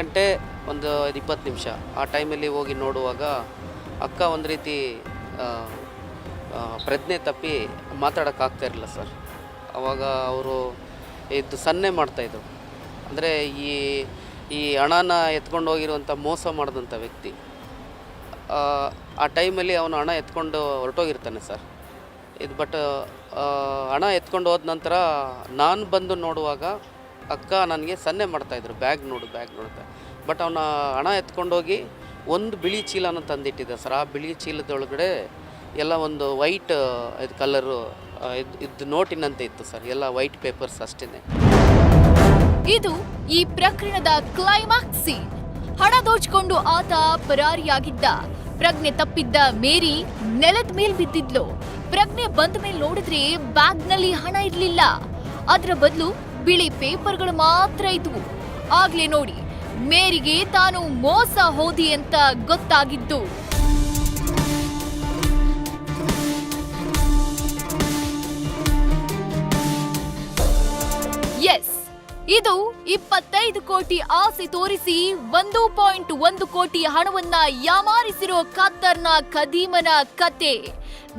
ಗಂಟೆ ಒಂದು ಇಪ್ಪತ್ತು ನಿಮಿಷ. ಆ ಟೈಮಲ್ಲಿ ಹೋಗಿ ನೋಡುವಾಗ ಅಕ್ಕ ಒಂದು ರೀತಿ ಪ್ರಜ್ಞೆ ತಪ್ಪಿ ಮಾತಾಡೋಕ್ಕಾಗ್ತಾ ಇರಲಿಲ್ಲ ಸರ್. ಆವಾಗ ಅವರು ಇದು ಸನ್ನೆ ಮಾಡ್ತಾಯಿದ್ರು ಅಂದರೆ ಈ ಈ ಹಣನ ಎತ್ಕೊಂಡು ಹೋಗಿರುವಂಥ ಮೋಸ ಮಾಡಿದಂಥ ವ್ಯಕ್ತಿ, ಆ ಟೈಮಲ್ಲಿ ಅವನು ಹಣ ಎತ್ಕೊಂಡು ಹೊರಟೋಗಿರ್ತಾನೆ ಸರ್. ಇದು ಬಟ್ ಹಣ ಎತ್ಕೊಂಡು ಹೋದ ನಂತರ ನಾನು ಬಂದು ನೋಡುವಾಗ ಅಕ್ಕ ನನಗೆ ಸನ್ನೆ ಮಾಡ್ತಾಯಿದ್ರು ಬ್ಯಾಗ್ ನೋಡು ಬ್ಯಾಗ್ ನೋಡುತ್ತೆ ಬಟ್ ಅವನ ಹಣ ಎತ್ಕೊಂಡೋಗಿ ಒಂದು ಬಿಳಿ ಚೀಲನ ತಂದಿಟ್ಟಿದ್ದೆ ಸರ್. ಆ ಬಿಳಿ ಚೀಲದೊಳಗಡೆ ಎಲ್ಲ ಒಂದು ವೈಟ್ ಇದು ಕಲರು ಇದು ಇದು ನೋಟಿನಂತೆ ಇತ್ತು ಸರ್. ಎಲ್ಲ ವೈಟ್ ಪೇಪರ್ಸ್ ಅಷ್ಟೇ ಇದು ಈ ಪ್ರಕರಣದ ಕ್ಲೈಮ್ಯಾಕ್ಸ್ ಸೀನ್ ಹಣ ದೋಚಿಕೊಂಡು ಆತ ಪರಾರಿಯಾಗಿದ್ದ. ಪ್ರಜ್ಞೆ ತಪ್ಪಿದ್ದ ಮೇರಿ ನೆಲದ ಮೇಲೆ ಬಿದ್ದಿದ್ಲು. ಪ್ರಜ್ಞೆ ಬಂದ ಮೇಲೆ ನೋಡಿದ್ರೆ ಬ್ಯಾಗ್ನಲ್ಲಿ ಹಣ ಇರಲಿಲ್ಲ. ಅದರ ಬದಲು ಬಿಳಿ ಪೇಪರ್ಗಳು ಮಾತ್ರ ಇದ್ವು. ಆಗ್ಲೇ ನೋಡಿ, ಮೇರಿಗೆ ತಾನು ಮೋಸ ಹೋದಿ ಅಂತ ಗೊತ್ತಾಗಿದ್ದು. ಎಸ್ ಇದು ಇಪ್ಪತ್ತೈದು ಕೋಟಿ ಆಸೆ ತೋರಿಸಿ ಒಂದು ಪಾಯಿಂಟ್ ಒಂದು ಕೋಟಿ ಹಣವನ್ನ ಯಾಮಾರಿಸಿರೋ ಕತ್ತರ್ನ ಖದೀಮನ ಕತೆ.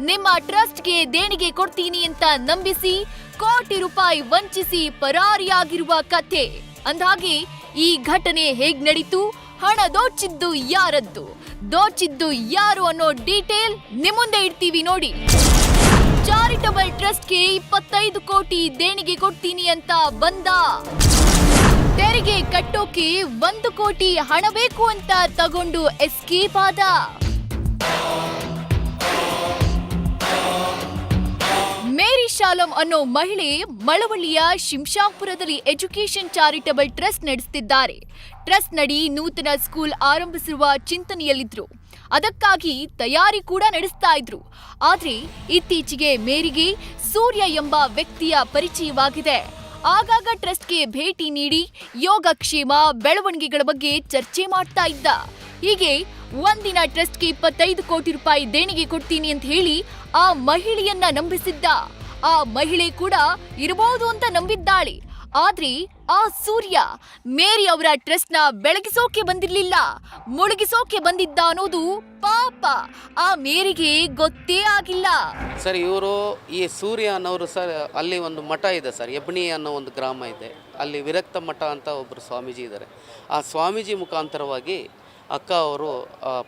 ನಿಮ್ಮ ಟ್ರಸ್ಟ್ಗೆ ದೇಣಿಗೆ ಕೊಡ್ತೀನಿ ಅಂತ ನಂಬಿಸಿ ಕೋಟಿ ರೂಪಾಯಿ ವಂಚಿಸಿ ಪರಾರಿಯಾಗಿರುವ ಕಥೆ. ಅಂದಾಗಿ ಈ ಘಟನೆ ಹೇಗ್ ನಡೀತು? ಹಣ ದೋಚಿದ್ದು ಯಾರದ್ದು? ದೋಚಿದ್ದು ಯಾರು ಅನ್ನೋ ಡೀಟೇಲ್ ನಿಮ್ಮುಂದೆ ಇಡ್ತೀವಿ ನೋಡಿ. ಚಾರಿಟಬಲ್ ಟ್ರಸ್ಟ್ಗೆ ಇಪ್ಪತ್ತೈದು ಕೋಟಿ ದೇಣಿಗೆ ಕೊಡ್ತೀನಿ ಅಂತ ಬಂದ. ತೆರಿಗೆ ಕಟ್ಟೋಕೆ ಒಂದು ಕೋಟಿ ಹಣ ಬೇಕು ಅಂತ ತಗೊಂಡು ಎಸ್ಕೇಪ್ ಆದ. ಮೇರಿ ಶಾಲಂ ಅನ್ನೋ ಮಹಿಳೆ ಮಳವಳ್ಳಿಯ ಶಿಂಶಾಪುರದಲ್ಲಿ ಎಜುಕೇಶನ್ ಚಾರಿಟಬಲ್ ಟ್ರಸ್ಟ್ ನಡೆಸುತ್ತಿದ್ದಾರೆ ಟ್ರಸ್ಟ್ ನಡಿ ನೂತನ ಸ್ಕೂಲ್ ಆರಂಭಿಸಿರುವ ಚಿಂತನೆಯಲ್ಲಿದ್ರು. ಅದಕ್ಕಾಗಿ ತಯಾರಿ ಕೂಡ ನಡೆಸ್ತಾ ಇದ್ರು. ಆದ್ರೆ ಇತ್ತೀಚೆಗೆ ಮೇರಿಗೆ ಸೂರ್ಯ ಎಂಬ ವ್ಯಕ್ತಿಯ ಪರಿಚಯವಾಗಿದೆ. ಆಗಾಗ ಟ್ರಸ್ಟ್ಗೆ ಭೇಟಿ ನೀಡಿ ಯೋಗಕ್ಷೇಮ, ಬೆಳವಣಿಗೆಗಳ ಬಗ್ಗೆ ಚರ್ಚೆ ಮಾಡ್ತಾ ಇದ್ದ. ಹೀಗೆ ಒಂದಿನ ಟ್ರಸ್ಟ್ಗೆ ಇಪ್ಪತ್ತೈದು ಕೋಟಿ ರೂಪಾಯಿ ದೇಣಿಗೆ ಕೊಡ್ತೀನಿ ಅಂತ ಹೇಳಿ ಆ ಮಹಿಳೆಯನ್ನ ನಂಬಿಸಿದ್ದ. ಆ ಮಹಿಳೆ ಕೂಡ ಇರಬಹುದು ಅಂತ ನಂಬಿದ್ದಾಳೆ. ಆದ್ರೆ ಆ ಸೂರ್ಯ ಮೇರಿ ಅವರ ಟ್ರಸ್ಟ್ನ ಬೆಳಗಿಸೋಕೆ ಬಂದಿರ್ಲಿಲ್ಲ. ಮುಳುಗಿಸೋಕೆ ಬಂದಿದ್ದ ಅನ್ನೋದು ಪಾಪ. ಆ ಮೇರಿಗೆ ಗೊತ್ತೇ ಆಗಿಲ್ಲ. ಸರ್, ಇವರು ಈ ಸೂರ್ಯ ಅನ್ನೋರು ಸರ್, ಅಲ್ಲಿ ಒಂದು ಮಠ ಇದೆ ಸರ್ ಎಬ್ಣಿ ಅನ್ನೋ ಒಂದು ಗ್ರಾಮ ಇದೆ. ಅಲ್ಲಿ ವಿರಕ್ತ ಮಠ ಅಂತ ಒಬ್ಬರು ಸ್ವಾಮೀಜಿ ಇದ್ದಾರೆ. ಆ ಸ್ವಾಮೀಜಿ ಮುಖಾಂತರವಾಗಿ ಅಕ್ಕ ಅವರು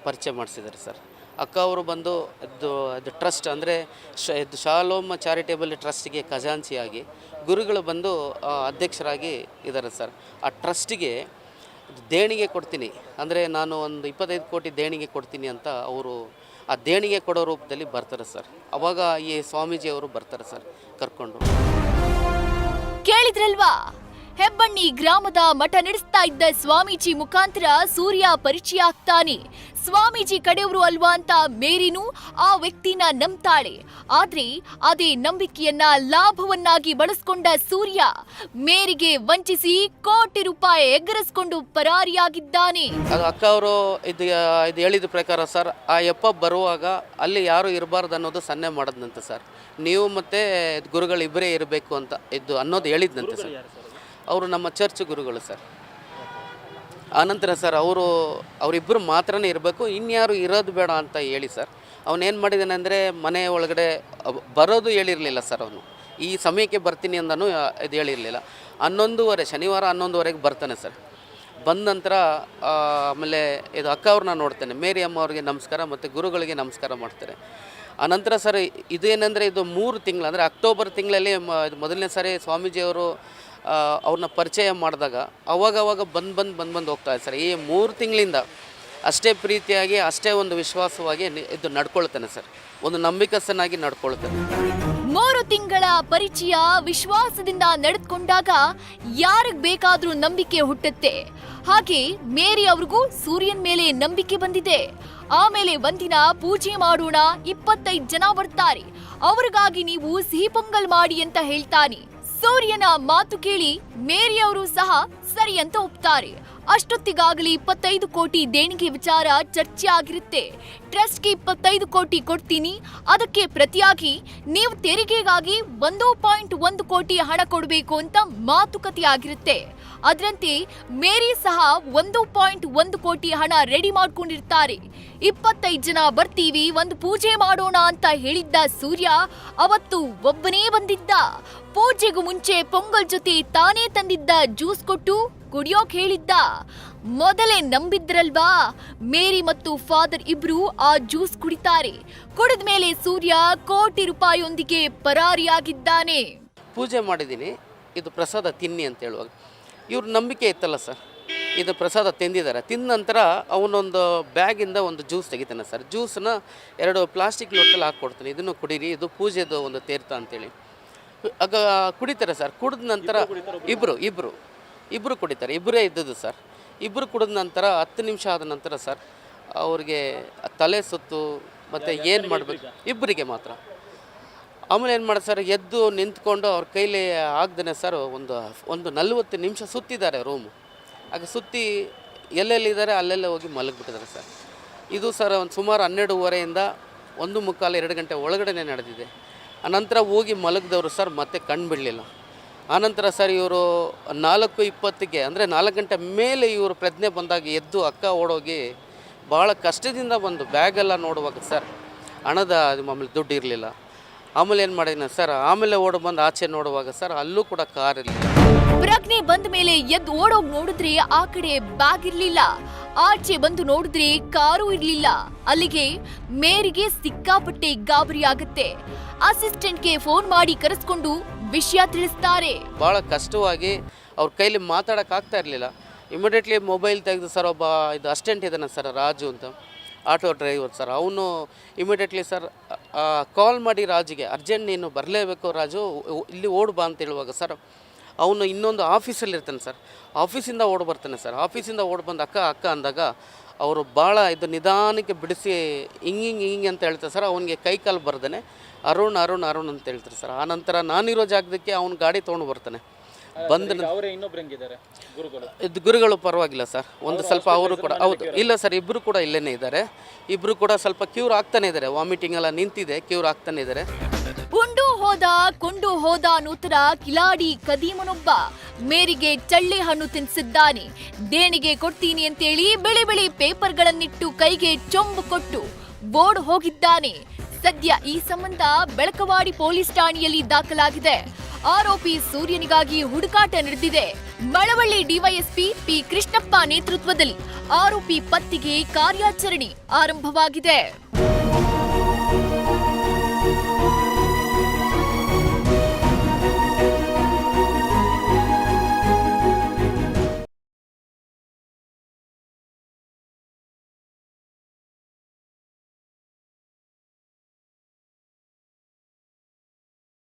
ಪರಿಚಯ ಮಾಡಿಸಿದ್ದಾರೆ ಸರ್. ಅಕ್ಕ ಅವರು ಬಂದು ಇದು ಅದು ಟ್ರಸ್ಟ್ ಅಂದರೆ ಶ, ಇದು ಶಾಲೋಮ್ ಚಾರಿಟೇಬಲ್ ಟ್ರಸ್ಟಿಗೆ ಖಜಾಂಚಿಯಾಗಿ ಗುರುಗಳು ಬಂದು ಅಧ್ಯಕ್ಷರಾಗಿ ಇದ್ದಾರೆ ಸರ್. ಆ ಟ್ರಸ್ಟಿಗೆ ದೇಣಿಗೆ ಕೊಡ್ತೀನಿ. ಅಂದರೆ ನಾನು ಒಂದು ಇಪ್ಪತ್ತೈದು ಕೋಟಿ ದೇಣಿಗೆ ಕೊಡ್ತೀನಿ ಅಂತ ಅವರು ಆ ದೇಣಿಗೆ ಕೊಡೋ ರೂಪದಲ್ಲಿ ಬರ್ತಾರೆ ಸರ್. ಅವಾಗ ಈ ಸ್ವಾಮೀಜಿಯವರು ಬರ್ತಾರೆ ಸರ್, ಕರ್ಕೊಂಡು. ಕೇಳಿದ್ರಲ್ವಾ? ಹೆಬ್ಬಣ್ಣಿ ಗ್ರಾಮದ ಮಠ ನಡೆಸ್ತಾ ಇದ್ದ ಸ್ವಾಮೀಜಿ ಮುಖಾಂತರ ಸೂರ್ಯ ಪರಿಚಯ ಆಗ್ತಾನೆ. ಸ್ವಾಮೀಜಿ ಕಡೆಯವರು ಅಲ್ವಾ ಅಂತ ಮೇರಿನೂ ಆ ವ್ಯಕ್ತಿನ ನಂಬ್ತಾಳೆ. ಆದ್ರೆ ಅದೇ ನಂಬಿಕೆಯನ್ನ ಲಾಭವನ್ನಾಗಿ ಬಳಸ್ಕೊಂಡ ಸೂರ್ಯ ಮೇರಿಗೆ ವಂಚಿಸಿ ಕೋಟಿ ರೂಪಾಯಿ ಎಗರಿಸ್ಕೊಂಡು ಪರಾರಿಯಾಗಿದ್ದಾನೆ. ಅಕ್ಕ ಅವರು ಇದು ಇದು ಹೇಳಿದ ಪ್ರಕಾರ ಸರ್ ಆ ಯಪ್ಪ ಬರುವಾಗ ಅಲ್ಲಿ ಯಾರು ಇರಬಾರ್ದು ಅನ್ನೋದು ಸನ್ನೆ ಮಾಡದ್ನಂತೆ ಸರ್. ನೀವು ಮತ್ತೆ ಗುರುಗಳು ಇಬ್ಬರೇ ಇರಬೇಕು ಅಂತ ಇದು ಅನ್ನೋದು ಹೇಳಿದ್ನಂತೆ ಸರ್? ಅವರು ನಮ್ಮ ಚರ್ಚ್ ಗುರುಗಳು ಸರ್. ಆನಂತರ ಸರ್, ಅವರು, ಅವರಿಬ್ಬರು ಮಾತ್ರನೇ ಇರಬೇಕು, ಇನ್ಯಾರು ಇರೋದು ಬೇಡ ಅಂತ ಹೇಳಿ ಸರ್. ಅವನೇನು ಮಾಡಿದ್ದಾನೆ ಅಂದರೆ ಮನೆ ಒಳಗಡೆ ಬರೋದು ಹೇಳಿರಲಿಲ್ಲ ಸರ್ ಅವನು. ಈ ಸಮಯಕ್ಕೆ ಬರ್ತೀನಿ ಅಂದನು ಇದು ಹೇಳಿರಲಿಲ್ಲ. ಹನ್ನೊಂದುವರೆ, ಶನಿವಾರ ಹನ್ನೊಂದುವರೆಗೆ ಬರ್ತಾನೆ ಸರ್. ಬಂದ ನಂತರ ಆಮೇಲೆ ಇದು ಅಕ್ಕ ಅವ್ರನ್ನ ನೋಡ್ತೇನೆ. ಮೇರಿ ಅಮ್ಮ ಅವ್ರಿಗೆ ನಮಸ್ಕಾರ ಮತ್ತು ಗುರುಗಳಿಗೆ ನಮಸ್ಕಾರ ಮಾಡ್ತಾರೆ. ಆನಂತರ ಸರ್ ಇದೇನೆಂದರೆ ಇದು ಮೂರು ತಿಂಗಳು, ಅಂದರೆ ಅಕ್ಟೋಬರ್ ತಿಂಗಳಲ್ಲಿ ಮೊದಲನೇ ಸಾರಿ ಸ್ವಾಮೀಜಿಯವರು ಅವ್ರನ್ನ ಪರಿಚಯ ಮಾಡಿದಾಗ ಅವಾಗ ಅವಾಗ ಬಂದು ಬಂದು ಬಂದು ಬಂದು ಹೋಗ್ತಾ ಸರ್. ಈ ಮೂರು ತಿಂಗಳಿಂದ ಅಷ್ಟೇ ಪ್ರೀತಿಯಾಗಿ, ಅಷ್ಟೇ ಒಂದು ವಿಶ್ವಾಸವಾಗಿ ಇದು ನಡ್ಕೊಳ್ತಾನೆ ಸರ್. ಒಂದು ನಂಬಿಕಸ್ಥನಾಗಿ ನಡ್ಕೊಳ್ತಾನೆ. ಮೂರು ತಿಂಗಳ ಪರಿಚಯ ವಿಶ್ವಾಸದಿಂದ ನಡೆದುಕೊಂಡಾಗ ಯಾರಿಗೆ ಬೇಕಾದರೂ ನಂಬಿಕೆ ಹುಟ್ಟುತ್ತೆ? ಹಾಗೆ ಮೇರಿ ಅವ್ರಿಗೂ ಸೂರ್ಯನ ಮೇಲೆ ನಂಬಿಕೆ ಬಂದಿದೆ. ಆಮೇಲೆ ಒಂದಿನ ಪೂಜೆ ಮಾಡೋಣ ಇಪ್ಪತ್ತೈದು ಜನ ಬರ್ತಾರೆ. ಅವ್ರಿಗಾಗಿ ನೀವು ಸಿಹಿ ಪೊಂಗಲ್ ಮಾಡಿ ಅಂತ ಹೇಳ್ತಾನೆ. ಸೂರ್ಯನ ಮಾತು ಕೇಳಿ ಮೇರಿ ಅವರು ಸಹ ಸರಿ ಅಂತ ಒಪ್ತಾರೆ. ಅಷ್ಟೊತ್ತಿಗಾಗಲಿ ಇಪ್ಪತ್ತೈದು ಕೋಟಿ ದೇಣಿಗೆ ವಿಚಾರ ಚರ್ಚೆ ಆಗಿರುತ್ತೆ. ಟ್ರಸ್ಟ್ಗೆ ಇಪ್ಪತ್ತೈದು ಕೋಟಿ ಕೊಡ್ತೀನಿ. ಅದಕ್ಕೆ ಪ್ರತಿಯಾಗಿ ನೀವು ತೆರಿಗೆಗಾಗಿ ಒಂದು ಪಾಯಿಂಟ್ ಒಂದು ಕೋಟಿ ಹಣ ಕೊಡಬೇಕು ಅಂತ ಮಾತುಕತೆ ಆಗಿರುತ್ತೆ. ಅದರಂತೆ ಮೇರಿ ಸಹ ಒಂದು ಪಾಯಿಂಟ್ ಒಂದು ಕೋಟಿ ಹಣ ರೆಡಿ ಮಾಡ್ಕೊಂಡಿರ್ತಾರೆ. ಇಪ್ಪತ್ತೈದು ಜನ ಬರ್ತೀವಿ, ಒಂದು ಪೂಜೆ ಮಾಡೋಣ ಅಂತ ಹೇಳಿದ್ದ ಸೂರ್ಯ ಅವತ್ತು ಒಬ್ಬನೇ ಬಂದಿದ್ದ. ಪೂಜೆಗೂ ಮುಂಚೆ ಪೊಂಗಲ್ ಜೊತೆ ತಾನೇ ತಂದಿದ್ದ ಜ್ಯೂಸ್ ಕೊಟ್ಟು ಕುಡಿಯೋಕ್ ಹೇಳಿದ್ದ. ಮೊದಲೇ ನಂಬಿದ್ರಲ್ವಾ? ಮೇರಿ ಮತ್ತು ಫಾದರ್ ಇಬ್ರು ಆ ಜ್ಯೂಸ್ ಕುಡಿತಾರೆ. ಕುಡಿದ ಮೇಲೆ ಸೂರ್ಯ ಕೋಟಿ ರೂಪಾಯಿಯೊಂದಿಗೆ ಪರಾರಿಯಾಗಿದ್ದಾನೆ. ಪೂಜೆ ಮಾಡಿದ್ದೀನಿ. ಇದು ಪ್ರಸಾದ ತಿನ್ನಿ ಅಂತ ಹೇಳುವಾಗ. ಇವ್ರ ನಂಬಿಕೆ ಇತ್ತಲ್ಲ ಸರ್. ಇದು ಪ್ರಸಾದ ತಿಂದಿದ್ದಾರೆ. ತಿಂದ ನಂತರ ಅವನೊಂದು ಬ್ಯಾಗಿಂದ ಒಂದು ಜ್ಯೂಸ್ ತೆಗಿತಾನೆ ಸರ್. ಜ್ಯೂಸನ್ನ ಎರಡು ಪ್ಲಾಸ್ಟಿಕ್ ಲೋಟಲ್ಲಿ ಹಾಕ್ಕೊಡ್ತಾನೆ. ಇದನ್ನು ಕುಡೀರಿ. ಇದು ಪೂಜೆದು ಒಂದು ತೀರ್ಥ ಅಂತೇಳಿ. ಆಗ ಕುಡಿತಾರೆ ಸರ್. ಕುಡಿದ ನಂತರ ಇಬ್ಬರು ಇಬ್ಬರು ಇಬ್ಬರು ಕುಡಿತಾರೆ. ಇಬ್ಬರೇ ಇದ್ದದ್ದು ಸರ್. ಇಬ್ಬರು ಕುಡಿದ ನಂತರ ಹತ್ತು ನಿಮಿಷ ಆದ ನಂತರ ಸರ್ ಅವ್ರಿಗೆ ತಲೆ ಸುತ್ತು ಮತ್ತು ಏನು ಮಾಡಬೇಕು? ಇಬ್ಬರಿಗೆ ಮಾತ್ರ. ಆಮೇಲೆ ಏನು ಮಾಡಿ ಸರ್ ಎದ್ದು ನಿಂತ್ಕೊಂಡು ಅವ್ರ ಕೈಲಿ ಆಗ್ದೇ ಸರ್ ಒಂದು ಒಂದು ನಲ್ವತ್ತು ನಿಮಿಷ ಸುತ್ತಿದ್ದಾರೆ ರೂಮು ಆಗ ಸುತ್ತಿ ಎಲ್ಲೆಲ್ಲಿದ್ದಾರೆ ಅಲ್ಲೆಲ್ಲ ಹೋಗಿ ಮಲಗಿಬಿಟ್ಟಿದ್ದಾರೆ ಸರ್. ಇದು ಸರ್ ಒಂದು ಸುಮಾರು ಹನ್ನೆರಡುವರೆಯಿಂದ ಒಂದು ಮುಕ್ಕಾಲು ಎರಡು ಗಂಟೆ ಒಳಗಡೆ ನಡೆದಿದೆ. ಅನಂತರ ಹೋಗಿ ಮಲಗಿದವರು ಸರ್ ಮತ್ತೆ ಕಣ್ಣು ಬಿಡಲಿಲ್ಲ ಆನಂತರ ಸರ್ ಇವರು ನಾಲ್ಕು ಇಪ್ಪತ್ತಿಗೆ, ಅಂದರೆ ನಾಲ್ಕು ಗಂಟೆ ಮೇಲೆ ಇವರು ಪ್ರಜ್ಞೆ ಬಂದಾಗ ಎದ್ದು ಅಕ್ಕ ಓಡೋಗಿ ಭಾಳ ಕಷ್ಟದಿಂದ ಬಂದು ಬ್ಯಾಗೆಲ್ಲ ನೋಡುವಾಗ ಸರ್ ಹಣದ ಆಮೇಲೆ ದುಡ್ಡು ಇರಲಿಲ್ಲ. ಆಮೇಲೆ ಏನು ಮಾಡಿದ ಸರ್, ಆಮೇಲೆ ಓಡ ಬಂದು ಆಚೆ ನೋಡುವಾಗ ಸರ್ ಅಲ್ಲೂ ಕೂಡ ಕಾರ್ ಇರಲಿಲ್ಲ. ಪ್ರಜ್ಞೆ ಬಂದ ಮೇಲೆ ಎದ್ದು ಓಡೋಗಿ ನೋಡಿದ್ರೆ ಆ ಕಡೆ ಬ್ಯಾಗ್ ಇರ್ಲಿಲ್ಲ. ಆಚೆ ಬಂದು ನೋಡಿದ್ರೆ ಕಾರು ಇರ್ಲಿಲ್ಲ. ಅಲ್ಲಿಗೆ ಮೇರಿಗೆ ಸಿಕ್ಕಾಪಟ್ಟೆ ಗಾಬರಿ ಆಗತ್ತೆ. ಅಸಿಸ್ಟೆಂಟ್ಗೆ ಫೋನ್ ಮಾಡಿ ಕರೆಸ್ಕೊಂಡು ವಿಷಯ ತಿಳಿಸ್ತಾರೆ. ಭಾಳ ಕಷ್ಟವಾಗಿ ಅವ್ರ ಕೈಲಿ ಮಾತಾಡೋಕ್ಕಾಗ್ತಾ ಇರಲಿಲ್ಲ. ಇಮಿಡಿಯೇಟ್ಲಿ ಮೊಬೈಲ್ ತೆಗೆದು, ಸರ್, ಒಬ್ಬ ಇದು ಅಸ್ಟೆಂಟ್ ಇದ್ದಾನೆ ಸರ್, ರಾಜು ಅಂತ. ಆಟೋ ಡ್ರೈವರ್, ಸರ್, ಅವನು ಇಮಿಡಿಯೇಟ್ಲಿ ಸರ್ ಕಾಲ್ ಮಾಡಿ ರಾಜುಗೆ. ಅರ್ಜೆಂಟ್ ನೀನು ಬರಲೇಬೇಕು ರಾಜು, ಇಲ್ಲಿ ಓಡು ಬಾ ಅಂತ ಹೇಳುವಾಗ, ಸರ್ ಅವನು ಇನ್ನೊಂದು ಆಫೀಸಲ್ಲಿ ಇರ್ತಾನೆ ಸರ್. ಆಫೀಸಿಂದ ಓಡಿ ಬರ್ತಾನೆ ಸರ್. ಆಫೀಸಿಂದ ಓಡಿ ಬಂದು ಅಕ್ಕ ಅಕ್ಕ ಅಂದಾಗ ಅವರು ಭಾಳ ಇದು ನಿಧಾನಕ್ಕೆ ಬಿಡಿಸಿ ಹಿಂಗೆ ಹಿಂಗೆ ಅಂತ ಹೇಳ್ತಾರೆ ಸರ್. ಅವನಿಗೆ ಕೈ ಕಾಲು ಬರ್ದೇ ಅರುಣ್ ಅರುಣ್ ಅರುಣ್ ಅಂತ ಹೇಳ್ತಾರೆ ಸರ್. ಆ ನಂತರ ನಾನಿರೋ ಜಾಗದಕ್ಕೆ ಅವ್ನು ಗಾಡಿ ತೊಗೊಂಡು ಬರ್ತಾನೆ. ಬಂದ ಅವರೇ ಇನ್ನೊಬ್ರು ಹೆಂಗಿದ್ದಾರೆ? ಗುರುಗಳು. ಇದು ಗುರುಗಳು ಪರವಾಗಿಲ್ಲ ಸರ್. ಒಂದು ಸ್ವಲ್ಪ ಅವರು ಕೂಡ ಹೌದು. ಇಲ್ಲ ಸರ್ ಇಬ್ಬರು ಕೂಡ ಇಲ್ಲೇನೇ ಇದ್ದಾರೆ. ಇಬ್ಬರು ಕೂಡ ಸ್ವಲ್ಪ ಕ್ಯೂರ್ ಆಗ್ತಾನೆ ಇದ್ದಾರೆ. ವಾಮಿಟಿಂಗ್ ಎಲ್ಲ ನಿಂತಿದೆ ಕ್ಯೂರ್ ಆಗ್ತಾನೆ ಇದ್ದಾರೆ. ಕೊಂಡು ಹೋದ ಕೊಂಡು ಹೋದ ನೂತರ ಕಿಲಾಡಿ ಕದೀಮನೊಬ್ಬ ಮೇರಿಗೆ ಚಳ್ಳೆ ಹಣ್ಣು ತಿನ್ಸಿದ್ದಾನೆ. ದೇಣಿಗೆ ಕೊಡ್ತೀನಿ ಅಂತೇಳಿ ಬಿಳಿ ಬಿಳಿ ಪೇಪರ್ಗಳನ್ನಿಟ್ಟು ಕೈಗೆ ಚೊಂಬು ಕೊಟ್ಟು ಬೋರ್ಡ್ ಹೋಗಿದ್ದಾನೆ. ಸದ್ಯ ಈ ಸಂಬಂಧ ಬೆಳಕವಾಡಿ ಪೊಲೀಸ್ ಠಾಣೆಯಲ್ಲಿ ದಾಖಲಾಗಿದೆ. ಆರೋಪಿ ಸೂರ್ಯನಿಗಾಗಿ ಹುಡುಕಾಟ ನಡೆದಿದೆ. ಮಳವಳ್ಳಿ ಡಿವೈಎಸ್ಪಿ ಪಿ ಕೃಷ್ಣಪ್ಪ ನೇತೃತ್ವದಲ್ಲಿ ಆರೋಪಿ ಪತ್ತೆಗೆ ಕಾರ್ಯಾಚರಣೆ ಆರಂಭವಾಗಿದೆ.